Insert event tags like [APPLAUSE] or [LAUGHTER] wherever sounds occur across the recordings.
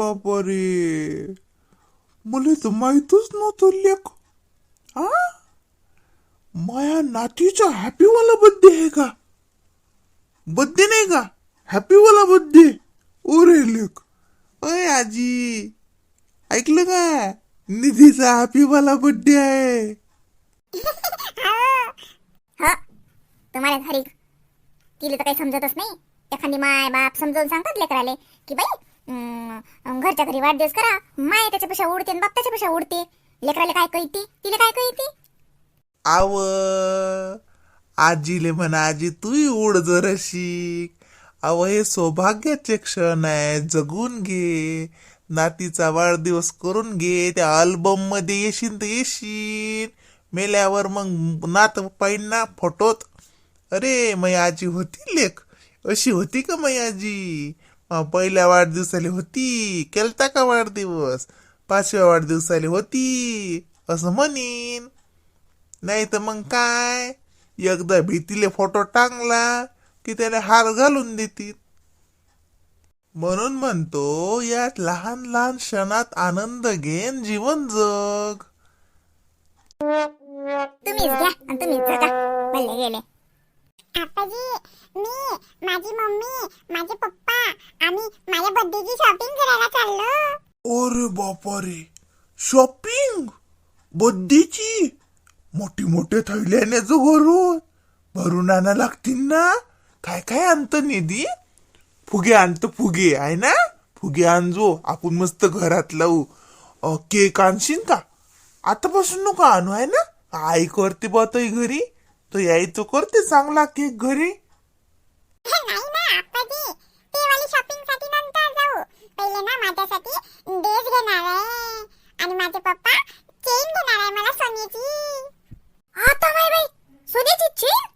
बापा रे मला तर माहीतच नव्हतं लेख हा माया नातीचा हॅपी वाला बर्थडे आहे का? बर्थडे नाही का? हॅपी वाला बर्थडे. ओरे लेख अय आजी. ऐकलं का? निधीचा हॅपी वाला बर्थडे आहे. [LAUGHS] ह हो, तुम्हाला घरी तिला तर काही समजतच नाही. एखादी माय बाप समजावून सांगतात लेकराले की बाई घरच्या घरी वाढदिवस करा. माय त्याच्यापेक्षा उडते आणि बाप त्याच्यापेक्षा उडते लेकराले काय कळते? तिला काय कळते? आव आजीले म्हणा आजी तूही उड जरशी अव हे सौभाग्याचे क्षण आहे. जगून घे. नातीचा वाढदिवस करून घे. त्या अल्बममध्ये येशील तर येशील मेल्यावर मग नात पाहिन फोटोत अरे मै आजी होती लेख. अशी होती का मै आजी? पहिल्या वाढदिवसाली होती. केलता का वाढदिवस? पाचव्या वाढदिवसाली होती असं म्हणीन. नाही तर मग काय? एकदा भीतीले फोटो टांगला की त्याला हार घालून देतील. म्हणून म्हणतो यात लहान लहान क्षणात आनंद घेन जीवन जग. तुम्हीच घ्या आणि तुम्हीच जगा. भले गेले. आपाजी मी माझी मम्मी माझे पप्पा आम्ही माझ्या बर्थडेची शॉपिंग करायला चाललो. अरे बापरे. शॉपिंग बड्डेची? मोठी मोठे थैल्याने घरून. भरून आणा लागतील ना? काय काय आणत निधी? फुगे आणत फुगे आहे ना? फुगे आणजो आपण मस्त घरात लावू केक आणशील का? आतापासून नको आणू आहे ना? आई करते बा घरी. तो यायचं करते चांगला केक घरी. नाही ना आपाजी ते वाली शॉपिंगसाठी नंतर जाऊ. पहिले ना माझ्यासाठी ड्रेस घेणार आहे. आणि माझे पप्पा चेन घेणार आहे मला सोन्याची. आता बाई बाई सोन्याची चेन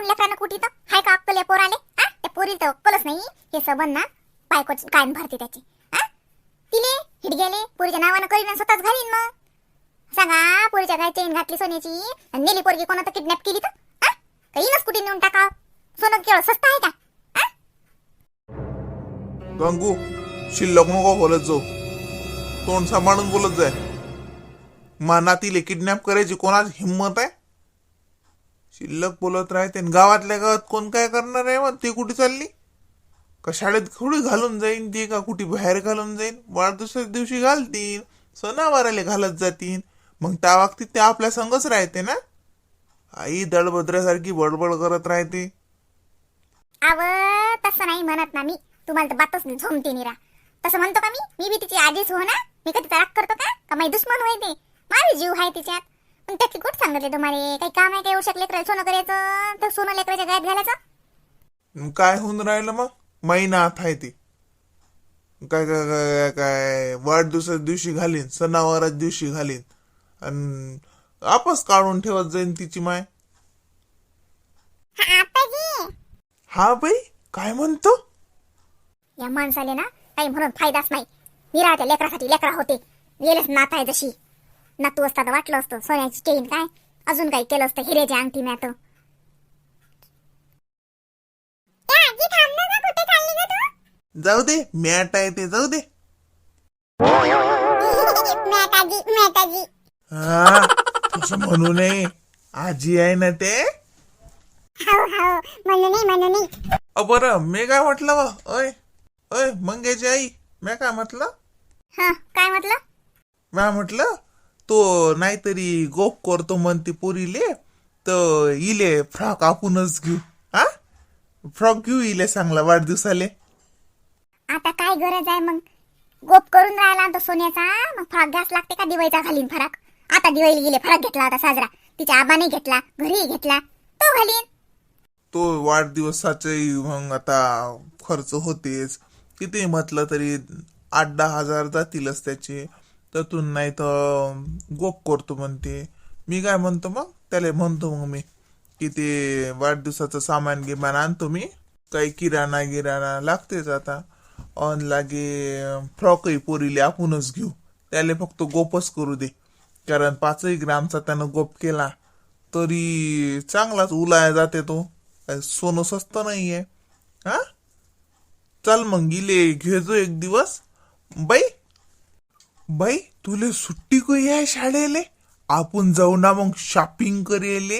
आपण लेकरांना कुठे तर हाय का अक्कल या पोराले? आ? त्या पोरी तर अक्कलच नाही. हे सबन ना बायको कायम भरते त्याची. आ? तिले हिट गेले पोरीच्या नावानं करीन स्वतःच घालीन मग. सांगा पोरीच्या काय चेन घातली सोन्याची? आणि नेली पोरगी कोणा किडनॅप केली तर? काही नस कुठे नेऊन टाका सोनं केवळ स्वस्त आहे का? गंगू शिल्लक नको बोलत जाऊ. तोंड सांभाळून बोलत जाय. मानातीले किडनॅप करायची कोणाची हिंमत आहे? शिल्लक बोलत राहते गावातल्या गावात कोण काय करणार आहे मग? ती कुठे चालली? का शाळेत थोडी घालून जाईन ती का कुठे बाहेर घालून जाईन? वाढदिवसाच्या दिवशी घालतील सणावाराला घालत जातील मग त्या बाबतीत ते आपल्या संगच राहते ना? आई दळभद्रासारखी बडबड करत राहते. आव तसं नाही म्हणत ना मी. तुम्हाला तर बातच झोमते निरा. तसं म्हणतो का मी? मी बी तिची आजीच हो ना? मी कधी राग करतो का? का माझी दुश्मन होय ते? माझी जीव आहे तिच्यात. त्याची कुठ सांगितले तुम्हाला काही काम आहे का येऊ शकले सोनं करायचं तर सोनं लेकराच्या गायत घालायचं? काय होऊन राहिलं मग? महिनात आहे ती. काय काय काय काय वाढदिवसाच्या दिवशी घालीन सणावाराच्या दिवशी घालीन. आणि आपस काढून ठेवत जाईन तिची माय. आपाजी हा बाई काय म्हणतो? या माणसाले ना काही म्हणून फायदाच नाही. निरा त्या लेकरासाठी लेकरा होते. गेलेच नात आहे जशी. नातू असता तर वाटलं असतं. सोन्याची चेन काय? अजून काही केलं असतं हिरेची अंगठी मॅत जाऊ दे मॅट आहे ते जाऊ दे. हा तसं म्हणू नये. आजी आहे ना ते. अ बरं मी काय म्हटलं? व अय अय मंग्याची आई मी काय म्हटलं? हा काय म्हटलं? म्या म्हटलं तो नाहीतरी गोप करतो म्हणते पोरीले तर इले फ्रॉक आपणच घेऊ. हा? फ्रॉक घेऊ इले चांगला वाढदिवसाले. आता काय गरज आहे मग? गोप करून राहिला तो सोन्याचा मग फराक घ्यास लागते का दिवाळीचा घालीन फराक? आता दिवाळी गेले फराक घेतला होता साजरा. तिच्या आबाने घेतला घरी घेतला. तो घालीन. तो वाढदिवसाचे मग आता खर्च होतेच. किती म्हटलं तरी आठ दहा हजार जातीलच त्याचे. त्यातून नाही तर गोप करतो म्हणते. मी काय म्हणतो मग? त्याला म्हणतो मग मी की ते वाढदिवसाचं सामान गिमान आणतो मी. काही किराणा गिराणा लागतेच आता. ऑन लागे फ्रॉकही पोरीले आपणच घेऊ. त्याला फक्त गोपच करू दे. कारण पाचही ग्रामचा त्यानं गोप केला तरी चांगलाच उलाया जाते तो. काय सोनं स्वस्त नाहीये. हा? चल मग गिले घेजो एक दिवस. बाई बाई तुले सुट्टी कोई आहे शाळेले? आपण जाऊ ना मग शॉपिंग करेले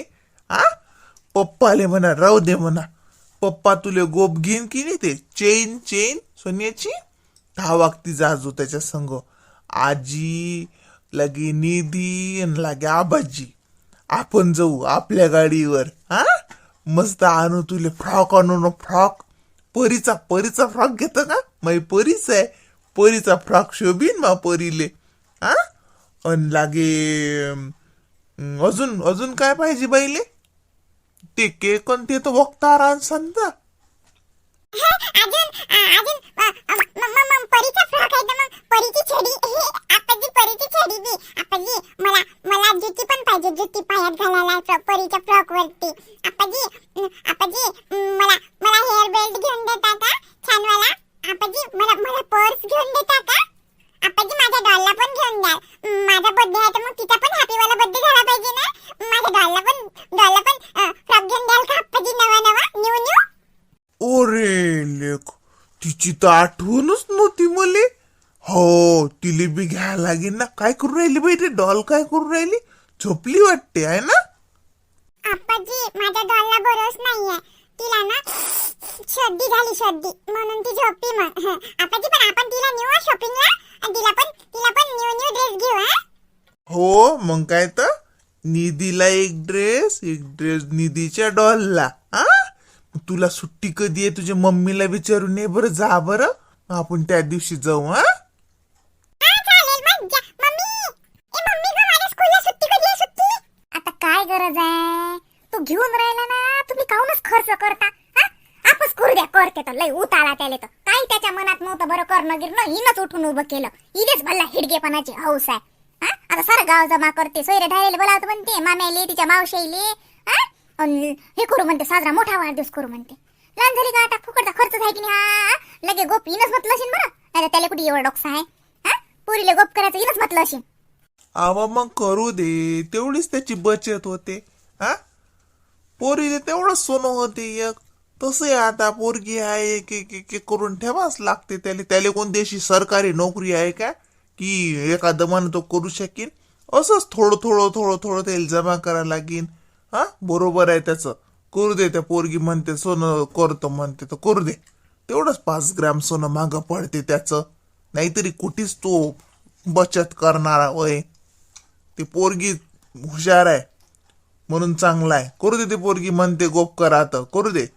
हा पप्पाले म्हणा राहू दे म्हणा. पप्पा तुले गोप घेईन की नाही ते? चेन चेन सोन्याची? दहा वागती जाजो त्याच्या संग. आजी लगे निधी आणि लागे आबाजी. आपण जाऊ आपल्या गाडीवर हा मस्त आणू तुले फ्रॉक आणू ना फ्रॉक. परीचा परीचा फ्रॉक घेतो का? माई परीच आहे. परीचा फ्रॉक शोभीन मा परीले. हा अन लागे अजून अजून काय पाहिजे बाईले? ते केक ते तर वक्ता रान समजा तिची तर आठवणच नव्हती मले. हो तिले बी घ्यायला लागेल ना. काय करू राहिली बाई ते डॉल काय करू राहिली? झोपली वाटते आहे ना? आप्पाजी माझ्या डॉलला भरोस नाहीये. तिला ना सर्दी झाली सर्दी म्हणून ती झोपी मग हं. [LAUGHS] आप्पाजी पण आपण तिला नेऊ शॉपिंगला आणि तिला पण तिला पण न्यू न्यू ड्रेस घेऊ हा? हो मग काय तर? निधीला एक ड्रेस एक ड्रेस निधीच्या डॉलला. तुला सुट्टी कधी आहे? तुझ्या मम्मीला विचारून ये बरं जा बरं. आपण त्या दिवशी जाऊ हा? काय गरज आहे? तू घेऊन राहिला ना तुम्ही काहूनच खर्च करता? हा? करू द्या करते तर. लय उताळा त्याले तर. काही त्याच्या मनात नव्हतं बरं करणं गिरणं हिनच उठून उभं केलं. हिनेच भल्ला हिडगेपणाची हौस आहे. हा? आता सारं गाव जमा करते. सोयरे धायला बोलावतं म्हणते मामेले तिच्या मावशेले आणि हे करू म्हणते साजरा मोठा वाढदिवस करू म्हणते. लहान झाली का आता फुकटचा खर्च आहे की नाही? लगे गोप इनच म्हटलं असेल बरं. नाही त्याला कुठे एवढा डोकसा आहे? हा? पुरीले गोप करायचं इनच म्हटलं असेल आवा मग करू दे. तेवढीच त्याची बचत होते. हा? पोरीले तेवढं सोनं होते एक. तसं आता पोरगी आहे की की की करून ठेवाच लागते त्याला. त्याला कोण देशी सरकारी नोकरी आहे का? की एका दमानं तो करू शकेन. असंच थोडं थोडं थोडं थोडं त्याला जमा करायला लागेन. हा? बरोबर आहे त्याचं. करू दे त्या पोरगी म्हणते सोनं करतो म्हणते तर करू दे. तेवढंच पाच ग्रॅम सोनं मागं पडते त्याचं. नाहीतरी कुठेच तो बचत करणारा वय. ती पोरगी हुशार आहे म्हणून चांगला आहे. करू दे ती पोरगी म्हणते गोप करा आता. करू दे.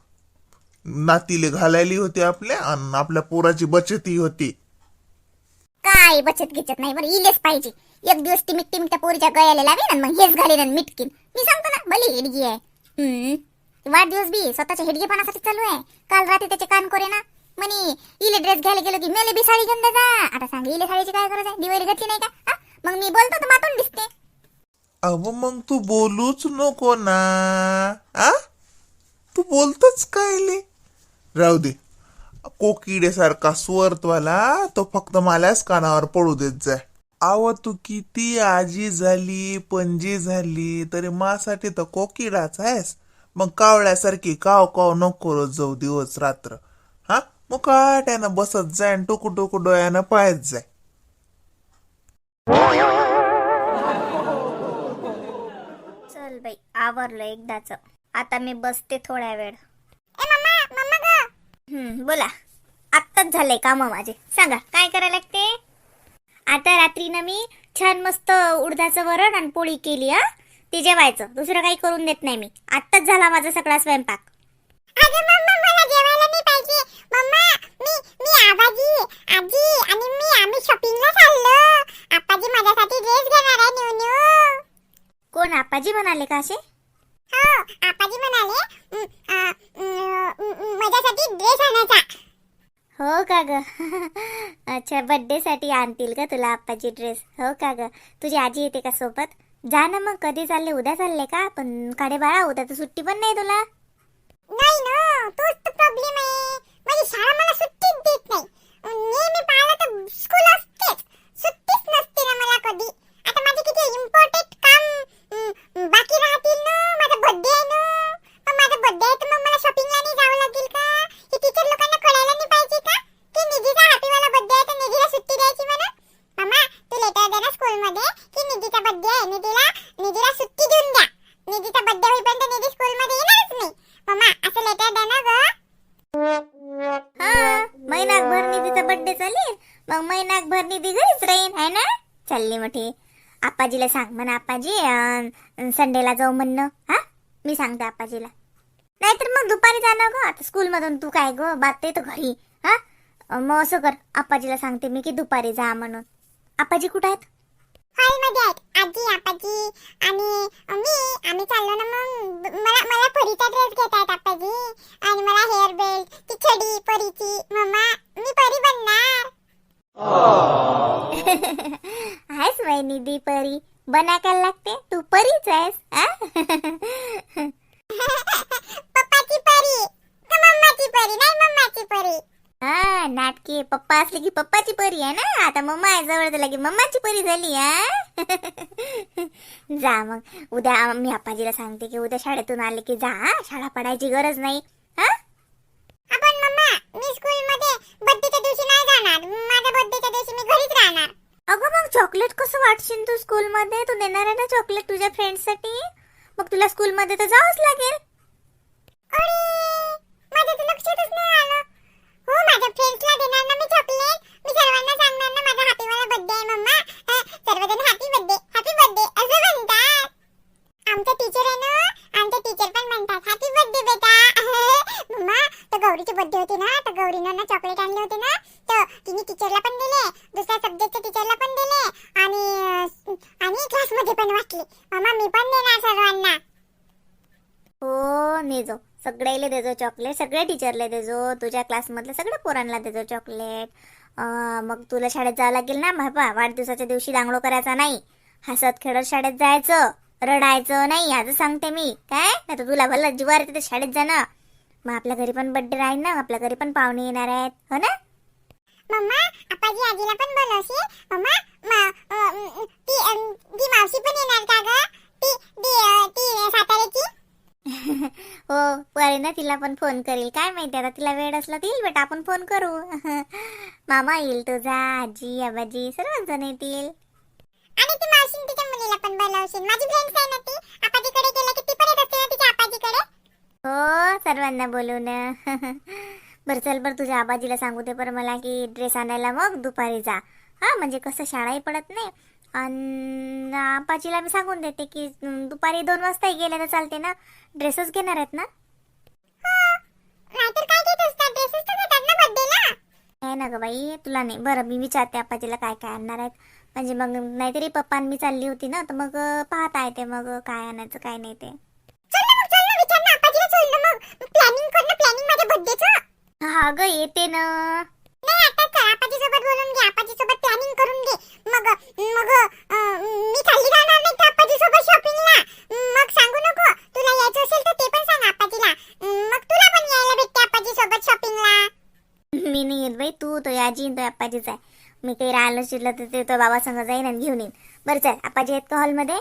नातीले घालायली होती आपल्या आणि आपल्या पोराची बचतही होती. काय बचत गिचत नाही. बरं इलेच पाहिजे. एक दिवस टिमिट मिट्टी त्या पोरीच्या गळ्याला लावेन मग हेच घालेन मिटकीन. मी सांगतो ना भली हेडगी आहे. हम्म. वाढदिवस बी स्वतःच्या हेडगेपणासाठी चालू आहे. काल रात्री त्याचे कान कोरे ना. म्हणे इले ड्रेस घ्यायला गेलो की मेले बी साडी घेऊन जा. आता सांग इले साडीची काय गरज आहे? दिवाळी घातली नाही का? मग मी बोलतो तर मातून दिसते. अव मग तू बोलूच नको ना. आ? तू बोलतच काय ले राहू दे. कोकिड्यासारखा स्वर्तवाला तो फक्त मलाच कानावर पडू देत जाय. आव तू किती आजी झाली पणजी झाली तरी मासाठी तर कोकिडाच आहेस. मग कावळ्यासारखी काव काव नको करत जाऊ दिवस रात्र. हा? मुकाट्यानं बसत जाय आणि टुकू टुकू डोळ्यानं पाहत जाय. चल बाई आवरलं एकदाच. आता मी बसते थोड्या वेळ ए मम्मा मम्मा ग हम्म बोला. आत्ताच झालंय काम माझे. सांगा काय करायला लागते? आता रात्री ना मी छान मस्त उडदाचं वरण आणि पोळी केली हा. ते जेवायचं. दुसरं काही करून देत नाही मी. आत्ताच झाला माझा सगळा स्वयंपाक. अगं मम्मा मला जेवायला नाही पाहिजे मम्मा मी मी आबाजी आजी आणि मी आम्ही शॉपिंगला चाललो आपाजी माझ्यासाठी ड्रेस घेणार आहे न्यू न्यू कोण आपाजी म्हणाले का असे हो आपाजी म्हणाले "म, आ, म, म, माझ्यासाठी ड्रेस आणायचा हो का ग अच्छा बर्थडे साठी आणतील का तुला आप्पाची ड्रेस हो का ग? तुझी आजी येते का सोबत? जा ना मग कधी चालले? उद्या चालले का? पण काडे बाळा उद्या तर सुट्टी पण नाही तुला. नाही ना तोच प्रॉब्लेम आहे. चालली आप्पाजीला सांग. म्हणा आप्पाजी संडेला जाऊ म्हणणं. हा? मी सांगते आप्पाजीला. नाहीतर मग दुपारी जाणार ग. आता स्कूलमधून तू काय ग? बात तर घरी. हा? मग असं कर. आप्पाजीला सांगते मी की दुपारी जा म्हणून. आप्पाजी कुठं आहेत? हॉल आहेत. आजी आपाजी आणि मी. आम्ही चाललो ना मग मला मला परीचा ड्रेस घेत आहेत आपाजी आणि मला हेअर बेल्ट ती छडी परीची मम्मा मी परी बनणार आहेस बाई निधी परी बना काय लागते तू परीच आहेस आ? पप्पाची परी का मम्माची परी नाही मम्माची परी हा नाटकी पप्पा असले की पप्पाची परी आहे ना आता तर लगे मम्माची परी झाली हा? [LAUGHS] जा मग. उद्या मी आपाजीला सांगते की उद्या शाळेतून आले की जा? शाळा पडायची गरज नाही हा? आपण मम्मा मी स्कूल मध्ये बर्थडेच्या दिवशी नाही जाणार. माझ्या बर्थडेच्या दिवशी मी घरीच राहणार. अगं मग चॉकलेट कसं वाटशील तू स्कूल मध्ये तू देणार आहे ना चॉकलेट तुझ्या फ्रेंड्ससाठी? मग तुला स्कूल मध्ये तर जावंच लागेल. अरे माझ्या तर लक्षातच नाही आलं. हो माझ्या फ्रेंड्सला सगळ्याला देजो चॉकलेट सगळ्या टीचरला देजो तुझ्या क्लासमधल्या सगळ्या पोरांना देजो चॉकलेट. मग तुला शाळेत जावं लागेल ना बाबा वाढदिवसाच्या दिवशी दांगडो करायचा नाही. हसत खेळत शाळेत जायचं रडायचं नाही आज सांगते मी. काय? नाही तर तुला भला जीवार येते शाळेत जाणं मग आपल्या घरी पण बर्थडे राहील ना आपल्या घरी पण पाहुणे येणार आहेत हो ना? मम्मा आपाजी आजीला पण बोलवशी मम्मा ती ती मावशी पण येणार का ग? ती ती हो ना तिला पण फोन करील. काय माहिती आता तिला वेळ असला तर येईल बेटा आपण फोन करू. [LAUGHS] मामा येईल तुझा आजी आबाजी सर्वच जण येतील. आणि ती मावशी तिच्या मुलीला पण बोलवशील. माझी फ्रेंड्स आहे ना ती. आपाजीकडे गेला की ती पण येत असते ना तिच्या आपाजीकडे? हो सर्वांना बोलून. [LAUGHS] बरं चल बरं तुझ्या आबाजीला सांगू दे बरं मला की ड्रेस आणायला मग दुपारी जा. हा म्हणजे कसं शाळाही पडत नाही. आणि आबाजीला मी सांगून देते की दुपारी दोन वाजताही गेले तर चालते ना ड्रेसच घेणार आहेत ना? ड्रेसेस घेतात ना ना ग बाई तुला नाही. बरं मी विचारते आपाजीला काय काय आणणार आहेत. म्हणजे मग नाहीतरी पप्पा मी चालली होती ना तर मग पाहता येते मग काय आणायचं काय नाही ते. चल ना मग चल आजी आहे. मी काही राहिलं शिरलं तर ते तो बाबा संग जाईन आणि घेऊन येईन. बरं चल आपाजी आहेत का हॉलमध्ये